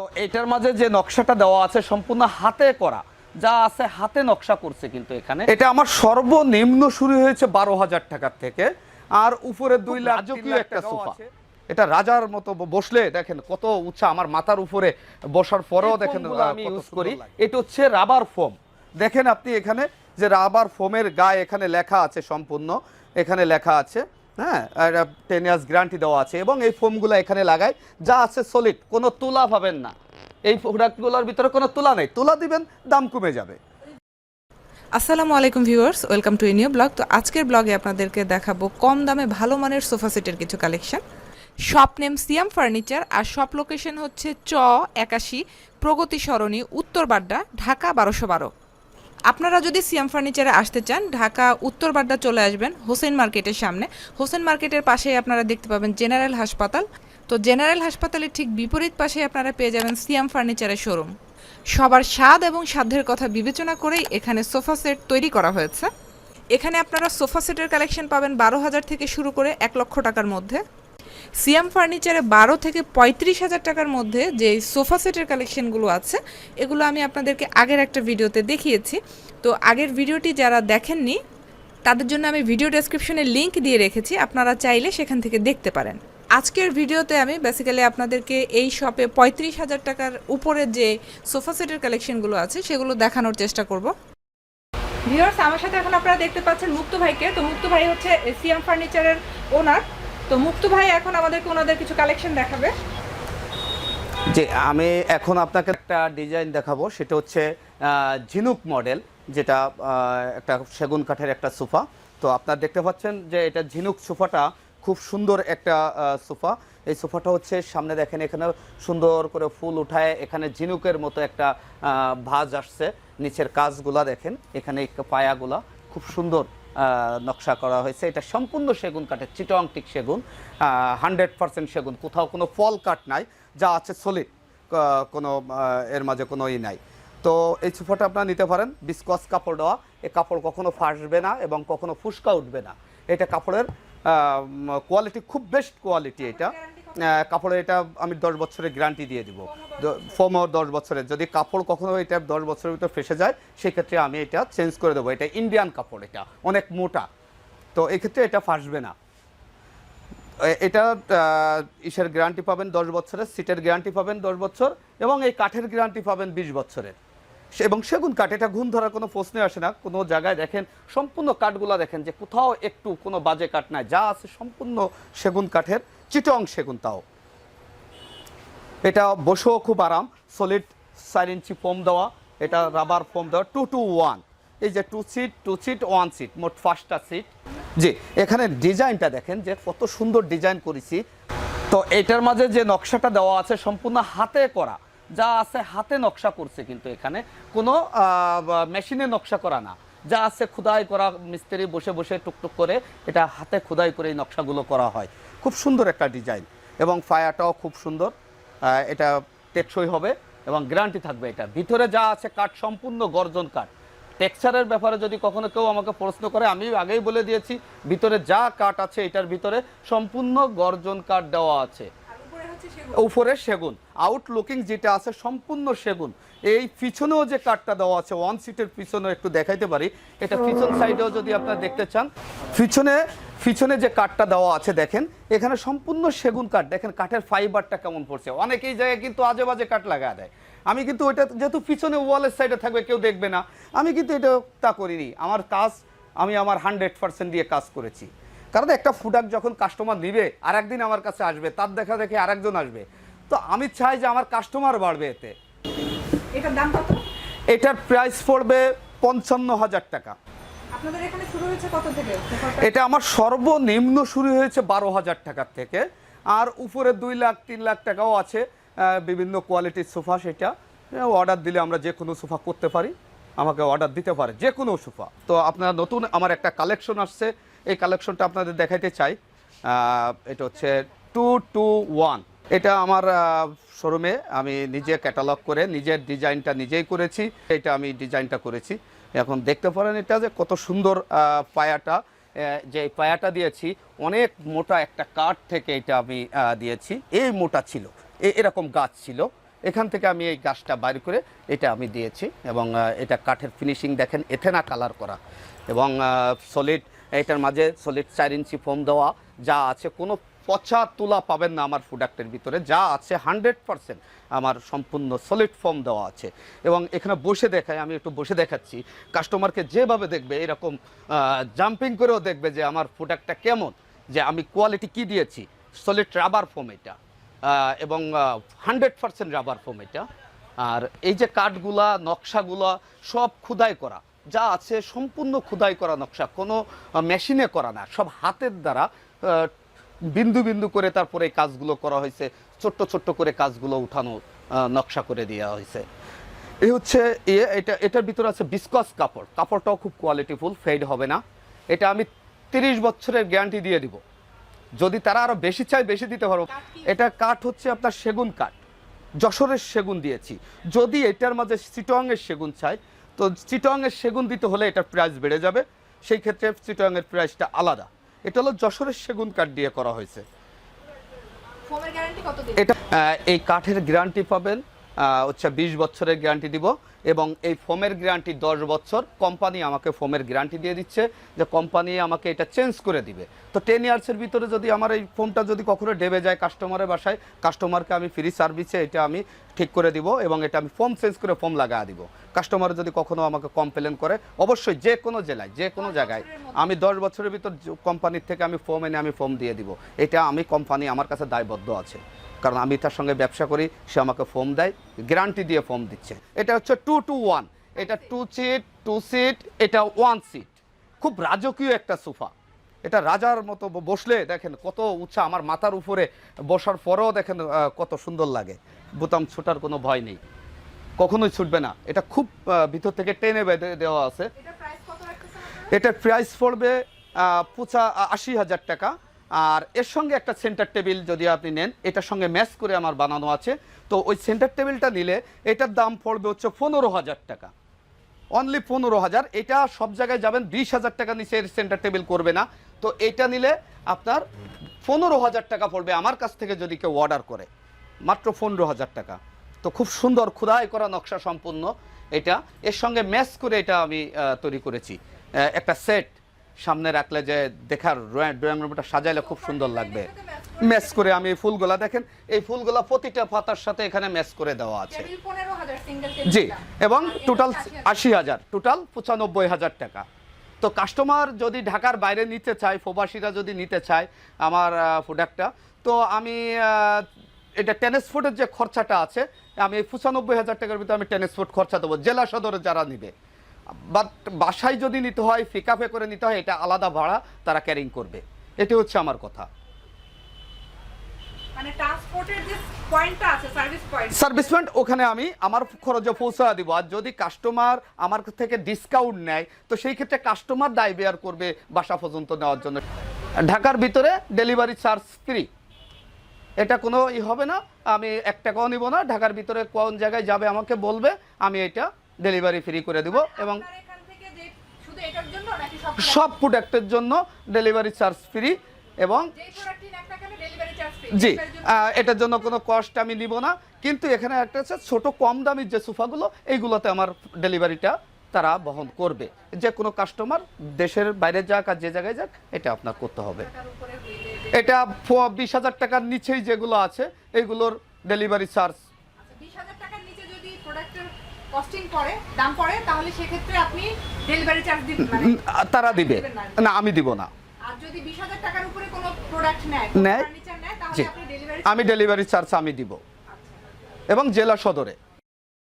তো এটার মাঝে যে নকশাটা দেওয়া আছে সম্পূর্ণ হাতে করা যা আছে হাতে নকশা করছে কিন্তু এখানে। এটা আমার সর্বনিম্ন শুরু হয়েছে বারো হাজার টাকার থেকে আর উপরে দুই লাখ একটা সোফা। এটা রাজার মতো বসলে দেখেন কত উঁচা আমার মাথার উপরে বসার পরেও দেখেন আমি কত করি। এটা হচ্ছে রাবার ফোম দেখেন আপনি এখানে যে রাবার ফোমের গায়ে এখানে লেখা আছে সম্পূর্ণ এখানে লেখা আছে। হ্যাঁ টেন ইয়ার্স গ্যারান্টি দেওয়া আছে এবং এই ফোমগুলো এখানে লাগায় যা আছে সলিড কোনো তুলা পাবেন না। এই প্রোডাক্টগুলোর ভিতরে কোনো তুলা নেই। তুলা দিবেন, দাম কমে যাবে। আসসালামু আলাইকুম viewers welcome to new blog তো আজকের ব্লগে আপনাদেরকে দেখাবো কম দামে ভালো মানের সোফা সেটের কিছু collection shop name Siyam furniture আর শপ লোকেশন হচ্ছে চ একাশি, প্রগতি সরণি, উত্তর বাড্ডা, ঢাকা বারোশো বারো। আপনারা যদি সিয়াম ফার্নিচারে আসতে চান, ঢাকা, উত্তর বাড্ডা চলে আসবেন, হোসেন মার্কেটের সামনে। হোসেন মার্কেটের পাশেই আপনারা দেখতে পাবেন জেনারেল হাসপাতাল। তো জেনারেল হাসপাতালের ঠিক বিপরীত পাশে আপনারা পেয়ে যাবেন সিয়াম ফার্নিচারের শোরুম। সবার স্বাদ এবং সাধ্যের কথা বিবেচনা করেই এখানে সোফা সেট তৈরি করা হয়েছে। এখানে আপনারা সোফা সেটের কালেকশন পাবেন বারো হাজার থেকে শুরু করে এক লক্ষ টাকার মধ্যে। সিয়াম ফার্নিচারে বারো থেকে পঁয়ত্রিশ হাজার টাকার মধ্যে যে সোফা সেটের কালেকশনগুলো আছে, এগুলো আমি আপনাদেরকে আগের একটা ভিডিওতে দেখিয়েছি। তো আগের ভিডিওটি যারা দেখেননি, তাদের জন্য আমি ভিডিও ডেসক্রিপশনে লিংক দিয়ে রেখেছি, আপনারা চাইলে সেখান থেকে দেখতে পারেন। আজকের ভিডিওতে আমি বেসিক্যালি আপনাদেরকে এই শপে পঁয়ত্রিশ হাজার টাকার উপরে যে সোফা সেটের কালেকশনগুলো আছে, সেগুলো দেখানোর চেষ্টা করব। ভিউয়ার্স, আমার সাথে এখন আপনারা দেখতে পাচ্ছেন মুক্ত ভাইকে। তো মুক্ত ভাই হচ্ছে সিয়াম ফার্নিচারের ওনার তো মুক্ত ভাই এখন আমাদেরকে ওনাদের কিছু কালেকশন দেখাবে। যে আমি এখন আপনাকে একটা ডিজাইন দেখাবো, সেটা হচ্ছে ঝিনুক মডেল যেটা একটা সেগুন কাঠের একটা সোফা। তো আপনারা দেখতে পাচ্ছেন যে এটা ঝিনুক সোফাটা খুব সুন্দর একটা সোফা। এই সোফাটা হচ্ছে, সামনে দেখেন, এখানে সুন্দর করে ফুল উঠায়, এখানে ঝিনুকের মতো একটা ভাঁজ আসছে। নিচের কাজগুলা দেখেন, এখানে পায়াগুলা খুব সুন্দর। নকশা করা হয়েছে। এটা সম্পূর্ণ সেগুন কাঠের, চিটং সেগুন হান্ড্রেড পার্সেন্ট সেগুন। কোথাও কোনো ফল কাঠ নাই, যা আছে সলিড কোনো এর মাঝে কোনো ই নাই। তো এই সোফাটা আপনারা নিতে পারেন, বিস্কস কাপড় দেওয়া এই কাপড় কখনো ফাটবে না এবং কখনো ফুসকা উঠবে না। এটা কাপড়ের কোয়ালিটি খুব বেস্ট কোয়ালিটি এটা। কাপড়ের এটা আমি দশ বছরের গ্যারান্টি দিয়ে দিব। ফোমও দশ বছরের। যদি কাপড় কখনো এটা দশ বছরের ভিতরে ফেসে যায়, সেক্ষেত্রে আমি এটা চেঞ্জ করে দেবো। এটা ইন্ডিয়ান কাপড় এটা, অনেক মোটা। তো এক্ষেত্রে এটা ফাসবে না। এটা ইসের গ্যারান্টি পাবেন দশ বছরের, সিটের গ্যারান্টি পাবেন দশ বছর, এবং এই কাঠের গ্যারান্টি পাবেন বিশ বছরের। এবং সেগুন কাঠ, এটা ঘুম ধরার কোনো প্রশ্নে আসে না। কোনো জায়গায় দেখেন, সম্পূর্ণ কাঠগুলো দেখেন যে কোথাও একটু কোনো বাজে কাঠ নাই। যা আছে সম্পূর্ণ সেগুন কাঠের। চিটং সেগুন তাও। এটা বসেও খুব আরাম সলিড চার ইঞ্চি ফোম দেওয়া, এটা রাবার ফোম দেওয়া টু টু ওয়ান এই যে two seat two seat one seat মোট পাঁচটা সিট জি, এখানে ডিজাইনটা দেখেন যে কত সুন্দর ডিজাইন করেছি। তো এটার মাঝে যে নকশাটা দেওয়া আছে সম্পূর্ণ হাতে করা। যা আছে হাতে নকশা করছে কিন্তু এখানে। কোনো মেশিনে নকশা করা না। যা আছে খোদাই করা, মিস্ত্রি বসে বসে টুকটুক করে এটা হাতে খোদাই করে এই নকশাগুলো করা হয়। খুব সুন্দর একটা ডিজাইন এবং ফায়ারটাও খুব সুন্দর। এটা টেকসই হবে এবং গ্যারান্টি থাকবে এটা। ভিতরে যা আছে কাঠ সম্পূর্ণ গর্জন কাঠ। টেক্সচারের ব্যাপারে যদি কখনো কেউ আমাকে প্রশ্ন করে আমি আগেই বলে দিয়েছি ভিতরে যা কাঠ আছে এটার ভিতরে সম্পূর্ণ গর্জন কাঠ দেওয়া আছে। উপরে সেগুন। আউটলুকিং যেটা আছে সম্পূর্ণ সেগুন। এই পিছনেও যে কাঠটা দেওয়া আছে ওয়ান সিটের পিছনেও একটু দেখাইতে পারি। এটা পিছন সাইডেও যদি আপনারা দেখতে চান পিছনে পিছনে যে কাঠটা দেওয়া আছে দেখেন এখানে সম্পূর্ণ সেগুন কাঠ। দেখেন কাঠের ফাইবারটা কেমন পড়ছে। অনেকেই জায়গায় কিন্তু আজে বাজে কাঠ লাগা দেয়। আমি কিন্তু ওইটা যেহেতু পিছনে ওয়ালের সাইডে থাকবে কেউ দেখবে না। আমি কিন্তু এটা তা করিনি। আমার কাজ আমি আমার হান্ড্রেড পার্সেন্ট দিয়ে কাজ করেছি। কারণ একটা প্রোডাক্ট যখন কাস্টমার নিবে আর একদিন আমার কাছে আসবে তার দেখা দেখে আরেকজন আসবে। তো আমি চাই যে আমার কাস্টমার বাড়বে এতে। এটার দাম কত? এটার প্রাইস পড়বে পঞ্চান্ন হাজার টাকা। আপনাদের এখানে শুরু হয়েছে কত থেকে? এটা আমার সর্বনিম্ন শুরু হয়েছে বারো হাজার টাকার থেকে। আর উপরে দুই লাখ, তিন লাখ টাকাও আছে বিভিন্ন কোয়ালিটির সোফা সেটা। অর্ডার দিলে আমরা যে কোনো সোফা করতে পারি। আমাকে অর্ডার দিতে পারে, যে কোনো সোফা। তো আপনার নতুন আমার একটা কালেকশন আসছে। এই কালেকশনটা আপনাদের দেখাইতে চাই। এটা হচ্ছে টু টু ওয়ান এটা আমার শোরুমে আমি নিজে ক্যাটালগ করে, নিজের ডিজাইনটা নিজেই করেছি। এটা আমি ডিজাইনটা করেছি। এখন দেখতে পারেন এটা যে কত সুন্দর পায়াটা। যে পায়াটা দিয়েছি, অনেক মোটা একটা কাঠ থেকে এটা আমি দিয়েছি। এই মোটা ছিল এরকম গাছ ছিল। এখান থেকে আমি এই গাছটা বাইর করে এটা আমি দিয়েছি এবং এটা কাঠের ফিনিশিং দেখেন, এথেনা কালার করা। এবং সলিড এটার মাঝে সলিড চার ইঞ্চি ফোম দেওয়া, যা আছে কোনো পচা তুলা পাবেন না আমার প্রোডাক্টের ভিতরে। যা আছে হান্ড্রেড পারসেন্ট আমার সম্পূর্ণ সলিড ফর্ম দেওয়া আছে। এবং এখানে বসে দেখায় আমি একটু বসে দেখাচ্ছি। কাস্টমারকে যেভাবে দেখবে, এরকম জাম্পিং করেও দেখবে যে আমার প্রোডাক্টটা কেমন, যে আমি কোয়ালিটি কি দিয়েছি। সলিড রাবার ফোম এটা। এবং হান্ড্রেড পারসেন্ট রাবার ফোম এটা। আর এই যে কাঠগুলা, নকশাগুলা, সব খুদাই করা। যা আছে সম্পূর্ণ খুদাই করা নকশা। কোনো মেশিনে করা না। সব হাতের দ্বারা বিন্দু বিন্দু করে তারপরে এই কাজগুলো করা হয়েছে ছোট্ট ছোট্ট করে কাজগুলো উঠানো নকশা করে দেওয়া হয়েছে। এই হচ্ছে ইয়ে এটা এটার ভিতরে আছে বিসকস কাপড়। কাপড়টাও খুব কোয়ালিটিফুল ফেড হবে না। এটা আমি তিরিশ বছরের গ্যারান্টি দিয়ে দিব। যদি তারা আরও বেশি চায় বেশি দিতে পারব এটা কাঠ হচ্ছে আপনার সেগুন কাঠ। যশোরের সেগুন দিয়েছি। যদি এটার মাঝে চিটংয়ের সেগুন চাই তো চিটংয়ের সেগুন দিতে হলে এটার প্রাইস বেড়ে যাবে। সেই ক্ষেত্রে চিটংয়ের প্রাইসটা আলাদা। এটা হলো যশোরের সেগুন কাঠ দিয়ে করা হয়েছে। এটা এই কাঠের গ্যারান্টি পাবেন হচ্ছে বিশ বছরের গ্যারান্টি দিব এবং এই ফোমের গ্যারান্টি দশ বছর। কোম্পানি আমাকে ফোমের গ্যারান্টি দিয়ে দিচ্ছে যে কোম্পানি আমাকে এটা চেঞ্জ করে দিবে। তো টেন ইয়ার্সের ভিতরে যদি আমার এই ফোমটা যদি কখনো ডেবে যায় কাস্টমারের বাসায় কাস্টমারকে আমি ফ্রি সার্ভিসে এটা আমি ঠিক করে দিব এবং এটা আমি ফোম চেঞ্জ করে ফোম লাগা দিব। কাস্টমার যদি কখনো আমাকে কমপ্লেন করে, অবশ্যই যে কোনো জেলায়, যে কোনো জায়গায় আমি দশ বছরের ভিতর কোম্পানির থেকে আমি ফোম এনে আমি ফোম দিয়ে দিব। এটা আমি কোম্পানি আমার কাছে দায়বদ্ধ আছে। কারণ আমি তার সঙ্গে ব্যবসা করি সে আমাকে ফোম দেয় গ্যারান্টি দিয়ে ফোম দিচ্ছে। এটা হচ্ছে টু টু ওয়ান এটা টু সিট টু সিট এটা ওয়ান সিট খুব রাজকীয় একটা সোফা। এটা রাজার মতো বসলে দেখেন কত উৎসাহ আমার মাথার উপরে বসার পরেও দেখেন কত সুন্দর লাগে। বোতাম ছোটার কোনো ভয় নেই। কখনোই ছুটবে না। এটা খুব ভিতর থেকে টেনে বেঁধে দেওয়া আছে। এটার প্রাইস পড়বে পঁচা আশি হাজার টাকা। আর এর সঙ্গে একটা সেন্টার টেবিল যদি আপনি নেন, এটার সঙ্গে ম্যাচ করে আমার বানানো আছে। তো ওই সেন্টার টেবিলটা নিলে এটার দাম পড়বে হচ্ছে পনেরো হাজার টাকা। অনলি পনেরো হাজার। এটা সব জায়গায় যাবেন, বিশ হাজার টাকা নিচে সেন্টার টেবিল করবে না। তো এটা নিলে আপনার পনেরো হাজার টাকা পড়বে আমার কাছ থেকে যদি কেউ অর্ডার করে। মাত্র পনেরো হাজার টাকা। তো খুব সুন্দর খোদাই করা নকশা সম্পূর্ণ এটা। এর সঙ্গে ম্যাচ করে এটা আমি তৈরি করেছি। একটা সেট সামনে রাখলে যে দেখার ড্রয়িং রুমটা সাজাইলে খুব সুন্দর লাগবে। ম্যাচ করে আমি এই ফুলগুলা দেখেন এই ফুলগুলা প্রতিটা পাতার সাথে এখানে ম্যাচ করে দেওয়া আছে। টেবিল 15000 সিঙ্গেল জি এবং টোটাল আশি হাজার। টোটাল পঁচানব্বই হাজার টাকা। তো কাস্টমার যদি ঢাকার বাইরে নিতে চায় প্রবাসীরা যদি নিতে চায় আমার প্রোডাক্টটা তো আমি এটা ট্রান্সপোর্টের যে খরচাটা আছে আমি এই পঁচানব্বই হাজার টাকার ভিতরে আমি ট্রান্সপোর্ট খরচা দেবো জেলা সদরে যারা নিবে। বাট বাসায় যদি নিতে হয় পিক করে নিতে হয় এটা আলাদা ভাড়া তারা ক্যারিং করবে। এটি হচ্ছে আমার কথা। মানে সার্ভিস পয়েন্ট ওখানে আমি আমার খরচে পৌঁছা দিব। আর যদি কাস্টমার আমার থেকে ডিসকাউন্ট নেয় তো সেই ক্ষেত্রে কাস্টমার দায় বেয়ার করবে বাসা পর্যন্ত নেওয়ার জন্য। ঢাকার ভিতরে ডেলিভারি চার্জ ফ্রি এটা কোনো ই হবে না আমি এক টাকাও নিব না ঢাকার ভিতরে কোন জায়গায় যাবে আমাকে বলবে আমি এটা ডেলিভারি ফ্রি করে দিব এবং সব প্রোডাক্টের জন্য ডেলিভারি চার্জ ফ্রি এবং জি এটার জন্য কোনো কস্ট আমি নিব না। কিন্তু এখানে একটা আছে ছোট কম দামি যে সোফাগুলো এইগুলোতে আমার ডেলিভারিটা তারা বহন করবে। যে কোনো কাস্টমার দেশের বাইরে যাক আর যে জায়গায় যাক এটা আপনার করতে হবে। এটা বিশ হাজার টাকার নিচেই যেগুলো আছে এইগুলোর ডেলিভারি চার্জ আচ্ছা 20000 টাকার নিচে যদি প্রোডাক্টের কস্টিং পড়ে দাম পড়ে তাহলে সেক্ষেত্রে আপনি ডেলিভারি চার্জ দিবেন মানে তারা দিবে। না। আমি দিব না। আর যদি 20000 টাকার উপরে কোনো প্রোডাক্ট নেয় নেয়? ফার্নিচার নেয় তাহলে আপনি ডেলিভারি আমি ডেলিভারি চার্জ আমি দিব। এবং জেলা সদরে।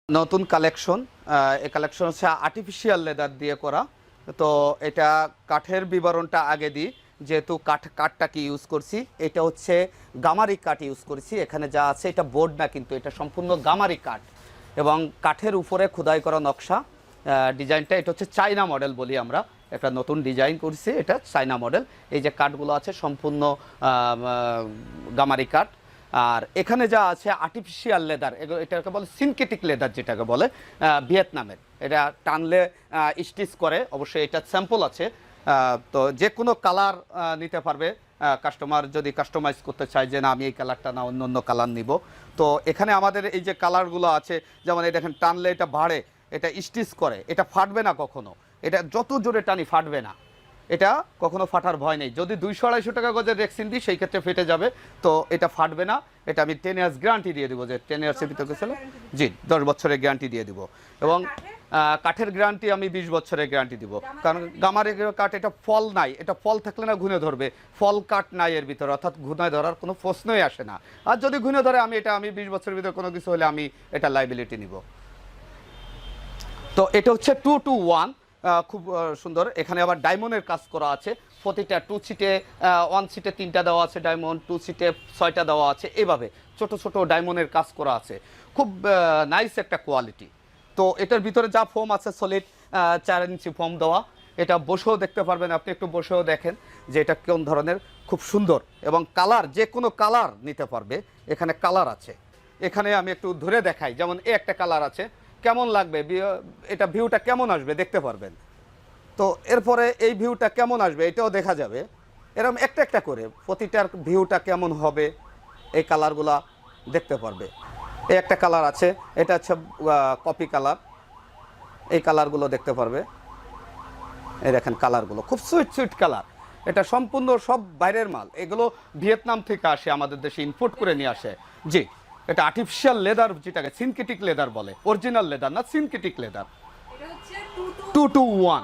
নতুন কালেকশন এই কালেকশন হচ্ছে আর্টিফিশিয়াল লেদার দিয়ে করা। তো এটা কাঠের বিবরণটা আগে দিই। যেহেতু কাঠ কাঠটা কি ইউজ করছি এটা হচ্ছে গামারি কাঠ ইউজ করছি। এখানে যা আছে এটা বোর্ড না কিন্তু এটা সম্পূর্ণ গামারি কাঠ। এবং কাঠের উপরে খোদাই করা নকশা ডিজাইনটা, এটা হচ্ছে চাইনা মডেল বলি আমরা। একটা নতুন ডিজাইন করছি, এটা চাইনা মডেল। এই যে কাঠগুলো আছে, সম্পূর্ণ গামারি কাঠ। আর এখানে যা আছে আর্টিফিশিয়াল লেদার এটাকে বলে সিনথেটিক লেদার যেটাকে বলে ভিয়েতনামের। এটা টানলে স্টিচ করে, অবশ্যই এটা স্যাম্পল আছে। তো যে কোনো কালার নিতে পারবে কাস্টমার যদি কাস্টমাইজ করতে চায় যে না, আমি এই কালারটা না, অন্য অন্য কালার নিব। তো এখানে আমাদের এই যে কালারগুলো আছে, যেমন এই দেখেন, টানলে এটা বাড়ে, এটা স্টিচ করে, এটা ফাটবে না কখনো। এটা যত জোরে টানি, ফাটবে না। এটা কখনো ফাটার ভয় নেই। যদি দুইশো আড়াইশো টাকা গজের রেক্সিন দিই, সেই ক্ষেত্রে ফেটে যাবে। তো এটা ফাটবে না। এটা আমি টেন ইয়ার্স গ্যারান্টি দিয়ে দেবো যে টেন ইয়ার্সের ভিতরে ছিল জি, দশ বছরের গ্যারান্টি দিয়ে দিব। এবং কাঠের গ্যারান্টি আমি বিশ বছরের গ্যারান্টি দিব। কারণ গামারের কাঠ, এটা ফল নাই, এটা ফল থাকলে না ঘুনে ধরবে। ফল, কাঠ নাই এর ভিতরে, অর্থাৎ ঘুনে ধরার কোনো প্রশ্নই আসে না। আর যদি ঘুনে ধরে, আমি এটা, আমি বিশ বছরের ভিতরে কোনো কিছু হলে আমি এটা লাইবিলিটি নিব। তো এটা হচ্ছে টু টু ওয়ান খুব সুন্দর। এখানে আবার ডায়মন্ডের কাজ করা আছে। প্রতিটা টু সিটে ওয়ান সিটে তিনটা দেওয়া আছে ডায়মন্ড টু সিটে ছয়টা দেওয়া আছে। এভাবে ছোট ছোট ডায়মন্ডের কাজ করা আছে। খুব নাইস একটা কোয়ালিটি তো এটার ভিতরে যা ফোম আছে সলিড চার ইঞ্চি ফোম দেওয়া। এটা বসেও দেখতে পারবেন, আপনি একটু বসেও দেখেন যে এটা কোন ধরনের, খুব সুন্দর এবং কালার যে কোনো কালার নিতে পারবে, এখানে কালার আছে। এখানে আমি একটু ধরে দেখাই, যেমন এ একটা কালার আছে। কেমন লাগবে? এটা ভিউটা কেমন আসবে? দেখতে পারবেন। তো এরপরে এই ভিউটা কেমন আসবে? এটাও দেখা যাবে। এরকম একটা একটা করে, প্রতিটার ভিউটা কেমন হবে? এই কালারগুলা দেখতে পারবে। এই একটা কালার আছে এটা হচ্ছে কপি কালার এই কালারগুলো দেখতে পারবে। এই দেখেন কালারগুলো খুব সুইট সুইট কালার এটা সম্পূর্ণ সব বাইরের মাল। এগুলো ভিয়েতনাম থেকে আসে আমাদের দেশে ইম্পোর্ট করে নিয়ে আসে। জি এটা আর্টিফিশিয়াল লেদার যেটাকে সিনকেটিক লেদার বলে অরিজিনাল লেদার না সিনকেটিক লেদার এটা হচ্ছে 2 two two one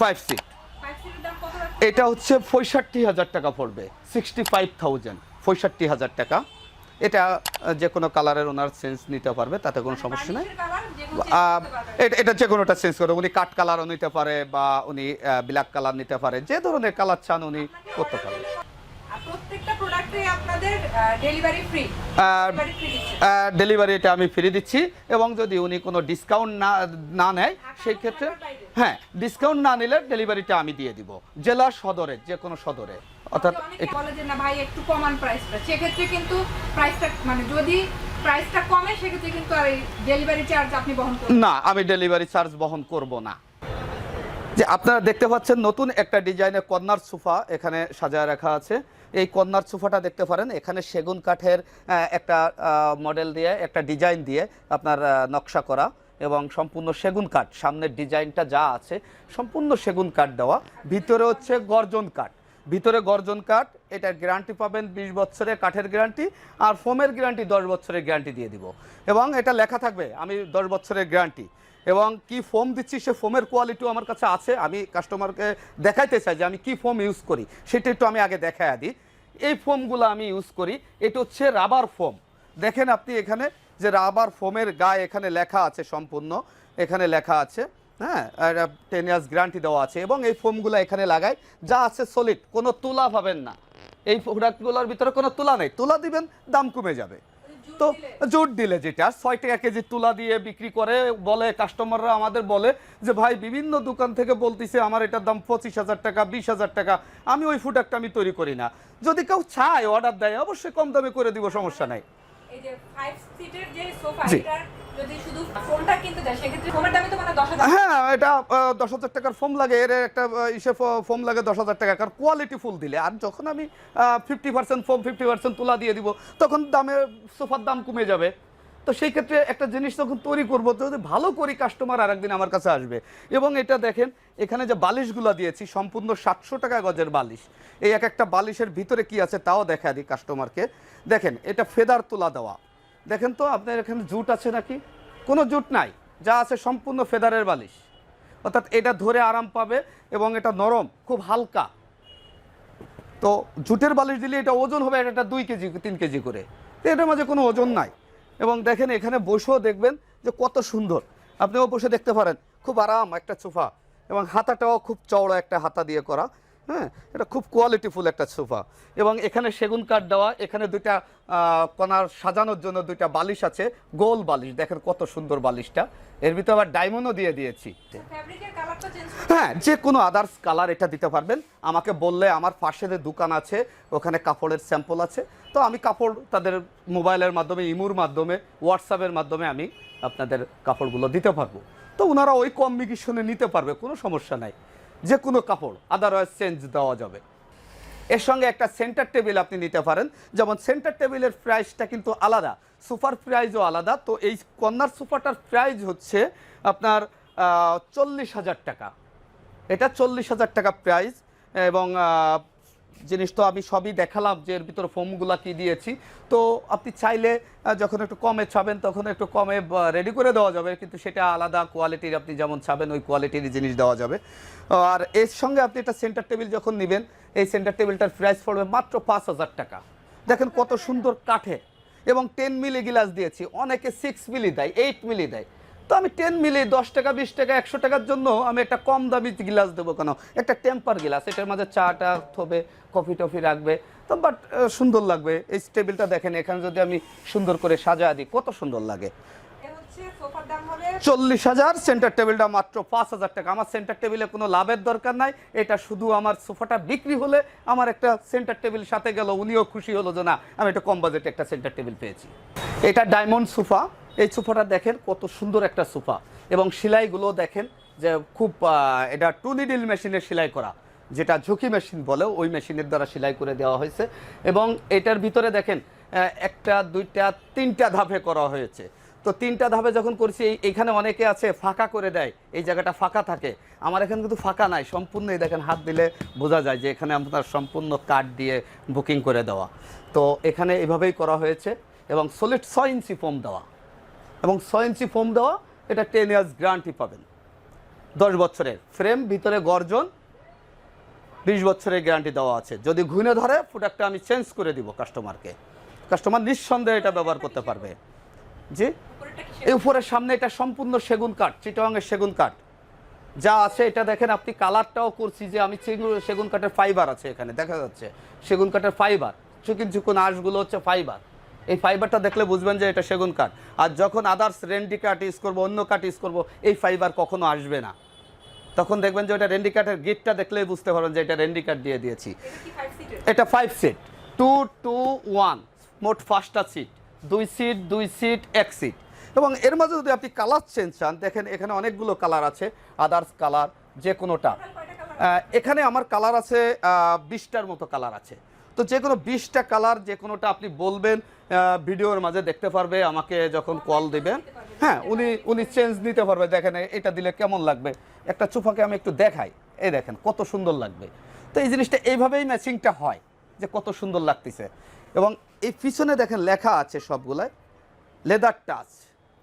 five seat 5 সিটের দাম কত রাখছেন? এটা হচ্ছে পঁয়ষট্টি হাজার টাকা পড়বে সিক্সটি ফাইভ থাউজেন্ড পঁয়ষট্টি হাজার টাকা। এটা যে কোনো কালারের ওনার সেন্স নিতে পারবে তাতে কোনো সমস্যা নেই। চেঞ্জ পারবেন। এটা এটা যে কোনোটা চেঞ্জ করে উনি কাঠ কালারও নিতে পারে বা উনি ব্ল্যাক কালার নিতে পারে যে ধরনের কালার চান উনি করতে পারেন দিচ্ছে। ডেলিভারিটা আমি ফ্রি দিচ্ছি এবং যদি উনি কোনো ডিসকাউন্ট না না নেয় সেই ক্ষেত্রে হ্যাঁ ডিসকাউন্ট না নিলে ডেলিভারিটা আমি দিয়ে দিব জেলা সদরে যে কোনো সদরে। অর্থাৎ বলে যে না ভাই একটু কমান প্রাইসটা সেক্ষেত্রে কিন্তু প্রাইসটা মানে যদি প্রাইসটা কমে সেক্ষেত্রে কিন্তু আর ডেলিভারি চার্জ আপনি বহন করবেন না। আমি ডেলিভারি চার্জ বহন করব না। যে আপনারা দেখতে পাচ্ছেন নতুন একটা ডিজাইনের কর্নার সোফা এখানে সাজায় রাখা আছে। এই কর্নার সোফাটা দেখতে পারেন এখানে সেগুন কাঠের একটা মডেল দিয়ে একটা ডিজাইন দিয়ে আপনার নকশা করা এবং সম্পূর্ণ সেগুন কাঠ। সামনের ডিজাইনটা যা আছে সম্পূর্ণ সেগুন কাঠ দেওয়া। ভিতরে হচ্ছে গর্জন কাঠ। ভিতরে গর্জন কাঠ, এটার গ্যারান্টি পাবেন বিশ বছরের কাঠের গ্যারান্টি আর ফোমের গ্যারান্টি দশ বছরের গ্যারান্টি দিয়ে দিব। এবং এটা লেখা থাকবে, আমি দশ বছরের গ্যারান্টি এবং কি ফোম দিচ্ছি, সে ফোমের কোয়ালিটিও আমার কাছে আছে। আমি কাস্টমারকে দেখাইতে চাই যে আমি কি ফোম ইউজ করি। সেটা একটু আমি আগে দেখাই দিই। এই ফোমগুলো আমি ইউজ করি, এটা হচ্ছে রাবার ফোম দেখেন আপনি এখানে যে রাবার ফোমের গায়ে এখানে লেখা আছে সম্পূর্ণ, এখানে লেখা আছে। হ্যাঁ টেন ইয়ার্স গ্যারান্টি দেওয়া আছে এবং এই ফোমগুলো এখানে লাগাই। যা আছে সলিড কোনো তুলা পাবেন না। এই প্রোডাক্টগুলোর ভিতরে কোনো তুলা নেই। তুলা দিবেন দাম কমে যাবে। তো জোর দিলে যেটা ছয় টাকা কেজি তুলা দিয়ে বিক্রি করে বলে কাস্টমাররা আমাদের বলে যে ভাই বিভিন্ন দোকান থেকে বলতেছে আমার এটার দাম পঁচিশ হাজার টাকা বিশ হাজার টাকা। আমি ওই প্রোডাক্টটা আমি তৈরি করি না। যদি কেউ চায় অর্ডার দেয় অবশ্যই কম দামে করে দিব সমস্যা নাই। এই যে 5 সিটের যে সোফা জি। মানে 10000 হ্যাঁ এটা দশ হাজার টাকার লাগে, এর একটা ইসে লাগে দশ হাজার কোয়ালিটি ফুল দিলে। আর যখন আমি fifty percent foam fifty percent তুলা দিয়ে তখন দামে সোফার দাম কমে যাবে। তো সেই ক্ষেত্রে একটা জিনিস তৈরি করব যদি ভালো করি কাস্টমার আর একদিন আমার কাছে আসবে। এবং এটা দেখেন, এখানে যে বালিশগুলো দিয়েছি, সম্পূর্ণ সাতশো টাকা গজের বালিশ। এই এক একটা বালিশের ভিতরে কি আছে, তাও দেখা দিই কাস্টমারকে দেখেন, এটা ফেদার তোলা দেওয়া। দেখেন তো, আপনার এখানে জুট আছে নাকি? কোনো জুট নাই, যা আছে সম্পূর্ণ ফেদারের বালিশ। অর্থাৎ এটা ধরে আরাম পাবে এবং এটা নরম, খুব হালকা। তো জুটের বালিশ দিলে এটা ওজন হবে একটা দুই কেজি, তিন কেজি করে। তো এটার মাঝে কোনো ওজন নাই। এবং দেখেন, এখানে বসেও দেখবেন যে কত সুন্দর। আপনিও বসে দেখতে পারেন, খুব আরাম একটা সোফা। এবং হাতাটাও খুব চওড়া একটা হাতা দিয়ে করা। হ্যাঁ এটা খুব কোয়ালিটিফুল একটা সোফা। এবং এখানে সেগুন কাঠ দেওয়া এখানে দুইটা কণার সাজানোর জন্য দুইটা বালিশ আছে গোল বালিশ দেখেন কত সুন্দর বালিশটা। এর ভিতরে আবার ডায়মন্ডও দিয়ে দিয়েছি। হ্যাঁ যে কোনো আদার্স কালার এটা দিতে পারবেন। আমাকে বললে আমার পাশে যে দোকান আছে ওখানে কাপড়ের স্যাম্পল আছে। তো আমি কাপড় তাদের মোবাইলের মাধ্যমে ইমুর মাধ্যমে হোয়াটসঅ্যাপের মাধ্যমে আমি আপনাদের কাপড়গুলো দিতে পারব। তো ওনারা ওই কম্বিনেশনে নিতে পারবে কোনো সমস্যা নাই। যে কোনো কাপড় আদারওয়াইজ চেঞ্জ দেওয়া যাবে। এর সঙ্গে একটা সেন্টার টেবিল আপনি নিতে পারেন। যেমন সেন্টার টেবিলের প্রাইসটা কিন্তু আলাদা সুপার প্রাইজও আলাদা। তো এই কর্নার সোফাটার প্রাইজ হচ্ছে আপনার চল্লিশ হাজার টাকা। এটা চল্লিশ হাজার টাকা প্রাইস এবং জিনিস তো আমি সবই দেখালাম যে এর ভিতরে ফোমগুলা কি দিয়েছি। তো আপনি চাইলে যখন একটু কমে চাবেন তখন একটু কমে রেডি করে দেওয়া যাবে, কিন্তু সেটা আলাদা কোয়ালিটির আপনি যেমন চাবেন ওই কোয়ালিটির জিনিস দেওয়া যাবে। আর এর সঙ্গে আপনি একটা সেন্টার টেবিল যখন নেবেন, এই সেন্টার টেবিলটার প্রাইস পড়বে মাত্র পাঁচ হাজার টাকা। দেখেন কত সুন্দর কাঠে এবং টেন মিলি গ্লাস দিয়েছি, অনেকে সিক্স মিলি দেয় এইট মিলি দেয়। তো আমি টেন মিলি, দশ টাকা, বিশ টাকা, একশো টাকার জন্য আমি একটা কম দামি গ্লাস দেবো কেন? একটা টেম্পার গ্লাস, এটার মাঝে চা টা থবে কফি টফি রাখবে। তো বাট সুন্দর লাগবে। এই টেবিলটা দেখেন, এখানে যদি আমি সুন্দর করে সাজা দিই, কত সুন্দর লাগে। চল্লিশ হাজার সেন্টার টেবিলটা মাত্র পাঁচ হাজার টাকা। আমার সেন্টার টেবিলে কোনো লাভের দরকার নাই। এটা শুধু আমার সোফাটা বিক্রি হলে আমার একটা সেন্টার টেবিল সাথে গেল, উনিও খুশি হলো যে না, আমি একটা কম বাজেটে একটা সেন্টার টেবিল পেয়েছি। এটা ডায়মন্ড সোফা। এই সোফাটা দেখেন কত সুন্দর একটা সোফা। এবং সেলাইগুলো দেখেন যে খুব এটা টু নিডিল মেশিনের সেলাই করা, যেটা ঝুঁকি মেশিন বলে, ওই মেশিনের দ্বারা সেলাই করে দেওয়া হয়েছে। এবং এটার ভিতরে দেখেন একটা, দুইটা, তিনটা ধাপে করা হয়েছে। তো তিনটা ধাপে যখন করছি, এই- এইখানে অনেকে আছে, ফাঁকা করে দেয়। এই জায়গাটা ফাঁকা থাকে। আমার এখানে কিন্তু ফাঁকা নাই, সম্পূর্ণ এই দেখেন হাত দিলে বোঝা যায় যে এখানে আপনার সম্পূর্ণ কার্ড দিয়ে বুকিং করে দেওয়া। তো এখানে এভাবেই করা হয়েছে এবং সলিড ছয় ইঞ্চি ফোম দেওয়া। এবং ছয় ইঞ্চি ফোম দেওয়া, এটা টেন ইয়ার্স গ্যারান্টি পাবেন। দশ বছরের। ফ্রেম ভিতরে গর্জন, বিশ বছরের গ্যারান্টি দেওয়া আছে। যদি ঘুনে ধরে প্রোডাক্টটা আমি চেঞ্জ করে দিব কাস্টমারকে কাস্টমার নিঃসন্দেহে এটা ব্যবহার করতে পারবে। জি? এই উপরের সামনে এটা সম্পূর্ণ সেগুন কাঠ চিটাঙের সেগুন কাঠ। যা আছে এটা দেখেন আপনি কালারটাও করছি যে আমি সেগুন- কাঠের ফাইবার আছে এখানে দেখা যাচ্ছে। সেগুন কাঠের ফাইবার চুকিন চুকুন আঁশগুলো হচ্ছে ফাইবার এই ফাইবারটা দেখলে বুঝবেন যে এটা সেগুন কাঠ। আর যখন আদার্স রেন্ডি কাঠ ইউজ করব অন্য কাঠ ইউজ করব এই ফাইবার কখনো আসবে না। তখন দেখবেন যে ওটা রেন্ডি কাঠের গেটটা দেখলেই বুঝতে পারবেন যে এটা রেন্ডি কাঠ দিয়ে দিয়েছি। এটা five seat two two one মোট পাঁচটা সিট দুই সিট দুই সিট এক সিট এবং এর মাঝে যদি আপনি কালার চেঞ্জ চান দেখেন এখানে অনেকগুলো কালার আছে আদার্স কালার যে কোনোটা এখানে আমার কালার আছে বিশটার মতো কালার আছে। তো যে কোনো বিশটা কালার যে কোনোটা আপনি বলবেন ভিডিওর মাঝে দেখতে পারবে আমাকে যখন কল দিবেন। হ্যাঁ উনি উনি চেঞ্জ নিতে পারবে। দেখেন এটা দিলে কেমন লাগবে? একটা চুফাকে আমি একটু দেখাই। এই দেখেন কত সুন্দর লাগবে। তো এই জিনিসটা এইভাবেই ম্যাচিংটা হয় যে কত সুন্দর লাগতেছে। এবং এই পিছনে দেখেন লেখা আছে সবগুলাই লেদার টাচ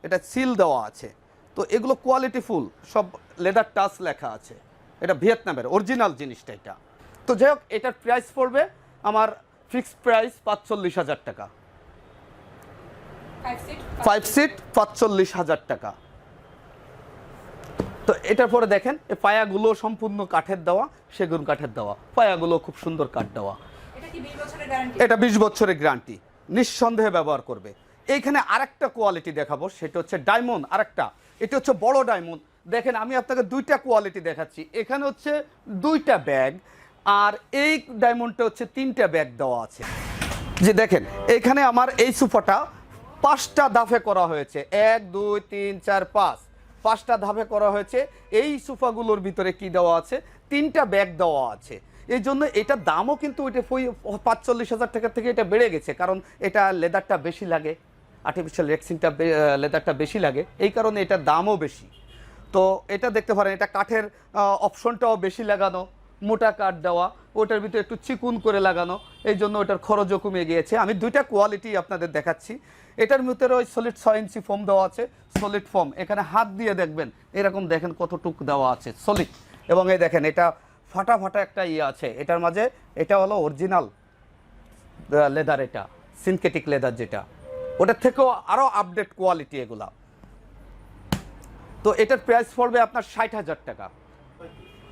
এটা সিল দেওয়া আছে। তো এগুলো কোয়ালিটি ফুল সব লেদার টাচ লেখা আছে। এটা ভিয়েতনামের অরিজিনাল জিনিসটা এটা। তো যাই হোক এটার প্রাইস পড়বে আমার ফিক্সড প্রাইস পাঁচচল্লিশ হাজার টাকা। ফাইভ সিট পাঁচচল্লিশ হাজার টাকা। তো এটার পরে দেখেন পায়াগুলো সম্পূর্ণ কাঠের দেওয়া সেগুন কাঠের দেওয়া। পায়াগুলো খুব সুন্দর কাঠ দেওয়া। এটা বিশ বছরের গ্যারান্টি নিঃসন্দেহে ব্যবহার করবে। এইখানে আরেকটা কোয়ালিটি দেখাবো, সেটা হচ্ছে ডায়মন্ড আরেকটা। এটা হচ্ছে বড় ডায়মন্ড দেখেন, আমি আপনাকে দুইটা কোয়ালিটি দেখাচ্ছি। এখানে হচ্ছে দুইটা ব্যাগ আর এই ডায়মন্ডটা হচ্ছে তিনটা ব্যাগ দেওয়া আছে। যে দেখেন, এখানে আমার এই সোফাটা পাঁচটা ধাপে করা হয়েছে। এক, দুই, তিন, চার, পাঁচ। পাঁচটা ধাপে করা হয়েছে। এই সোফাগুলোর ভিতরে কি দেওয়া আছে? তিনটা ব্যাগ দেওয়া আছে। এই জন্য এটার দামও কিন্তু ওইটা পাঁচচল্লিশ হাজার টাকা থেকে এটা বেড়ে গেছে, কারণ এটা লেদারটা বেশি লাগে আর্টিফিশিয়াল রেক্সিনটা লেদারটা বেশি লাগে, এই কারণে এটার দামও বেশি। তো এটা দেখতে পারেন, এটা কাঠের অপশনটাও বেশি লাগানো, মোটা কাঠ দেওয়া, ওটার ভিতরে একটু চিকুন করে লাগানো, এই জন্য ওটার খরচও কমে গিয়েছে। আমি দুইটা কোয়ালিটি আপনাদের দেখাচ্ছি। এটার ভিতরে ওই সলিড ছয় ইঞ্চি ফোম দেওয়া আছে সলিড ফোম এখানে হাত দিয়ে দেখবেন, এরকম দেখেন কতটুক দেওয়া আছে সলিড এবং এই দেখেন, এটা ফাটা ফাটা একটা ইয়ে আছে। এটার মাঝে এটা হলো অরিজিনাল লেদার এটা সিনথেটিক লেদার যেটা। ওটার থেকেও আরও আপডেট কোয়ালিটি এগুলা। তো এটার প্রাইস পড়বে আপনার ষাট হাজার টাকা।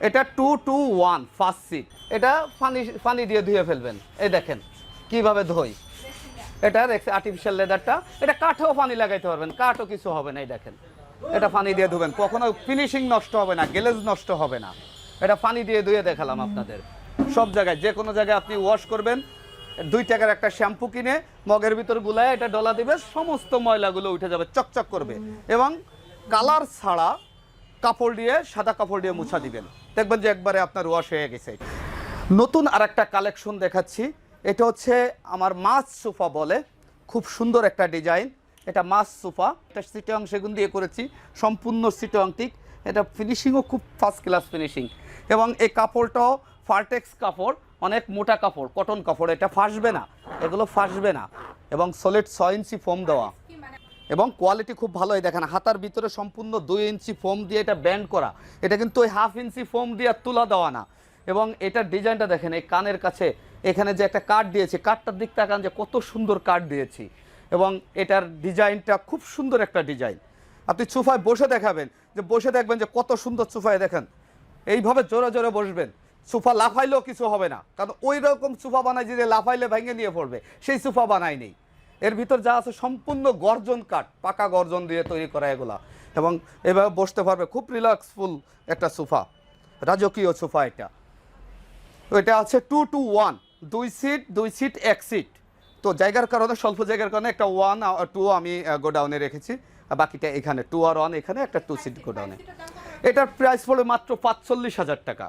এটা two two one first seat এটা ফানি পানি দিয়ে ধুয়ে ফেলবেন। এই দেখেন, কীভাবে ধুই। এটা আর্টিফিশিয়াল লেদারটা এটা কাঠেও পানি লাগাইতে পারবেন, কাঠও কিছু হবে না, এই দেখেন। এটা পানি দিয়ে ধুবেন। কখনো ফিনিশিং নষ্ট হবে না গ্লেজ নষ্ট হবে না। এটা পানি দিয়ে ধুয়ে দেখালাম আপনাদের। সব জায়গায়, যে কোনো জায়গায় আপনি ওয়াশ করবেন, দুই টাকার একটা শ্যাম্পু কিনে মগের ভিতর গুলায় এটা ডলা দিবে, সমস্ত ময়লাগুলো উঠে যাবে, চকচক করবে। এবং কালার ছাড়া কাপড় দিয়ে, সাদা কাপড় দিয়ে মুছা দিবেন। দেখবেন যে একবারে আপনার ওয়াশ হয়ে গেছে। নতুন আর একটা কালেকশন দেখাচ্ছি। এটা হচ্ছে আমার মাছ সোফা বলে। খুব সুন্দর একটা ডিজাইন এটা মাছ সোফা। এটা সিটং সেগুন দিয়ে করেছি। সম্পূর্ণ সিটং টিক এটা ফিনিশিংও খুব ফার্স্ট ক্লাস ফিনিশিং এবং এই কাপড়টাও ফার্টেক্স কাপড়, অনেক মোটা কাপড় কটন কাপড়, এটা ফাঁসবে না। এগুলো ফাঁসবে না। এবং সলিড ছয় ইঞ্চি ফোম দেওয়া। এবং কোয়ালিটি খুব ভালো, এই দেখেন, হাতার ভিতরে সম্পূর্ণ দুই ইঞ্চি ফোম দিয়ে এটা ব্যান্ড করা। এটা কিন্তু ওই হাফ ইঞ্চি ফোম দিয়ে তুলা দেওয়া না। এবং এটার ডিজাইনটা দেখেন, এই কানের কাছে, এখানে যে একটা কাঠ দিয়েছি কাঠটার দিক তাকান যে কত সুন্দর কাঠ দিয়েছি। এবং এটার ডিজাইনটা খুব সুন্দর একটা ডিজাইন। আপনি সোফায় বসে দেখাবেন যে বসে দেখবেন যে কত সুন্দর সোফায় দেখেন। এইভাবে জোরে জোরে বসবেন। সোফা লাফাইলেও কিছু হবে না। কারণ ওই রকম সোফা বানাই যে লাফাইলে ভেঙে নিয়ে পড়বে, সেই সোফা বানাই নেই। এর ভিতর যা আছে সম্পূর্ণ গর্জন কাঠ, পাকা গর্জন দিয়ে তৈরি করা এগুলা। এবং এভাবে বসতে পারবে, খুব রিল্যাক্সফুল একটা সোফা, রাজকীয় সোফা এটা। এটা আছে টু টু ওয়ান, দুই সিট দুই সিট, এক সিট। তো জায়গার কারণে, স্বল্প জায়গার কারণে একটা ওয়ান টু আমি গোডাউনে রেখেছি। বাকিটা এখানে টু আর ওয়ান এখানে একটা টু সিট গোডাউনে এটার প্রাইস পড়বে মাত্র পাঁচচল্লিশ হাজার টাকা।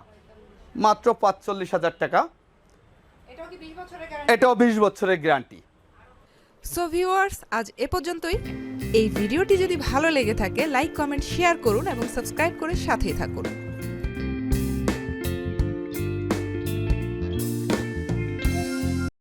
মাত্র পাঁচচল্লিশ হাজার টাকা। এটাও বিশ বছরের গ্যারান্টি সো ভিউয়ার্স আজ এ পর্যন্তই। এই ভিডিওটি যদি ভালো লেগে থাকে লাইক কমেন্ট শেয়ার করুন এবং সাবস্ক্রাইব করে সাথেই থাকুন।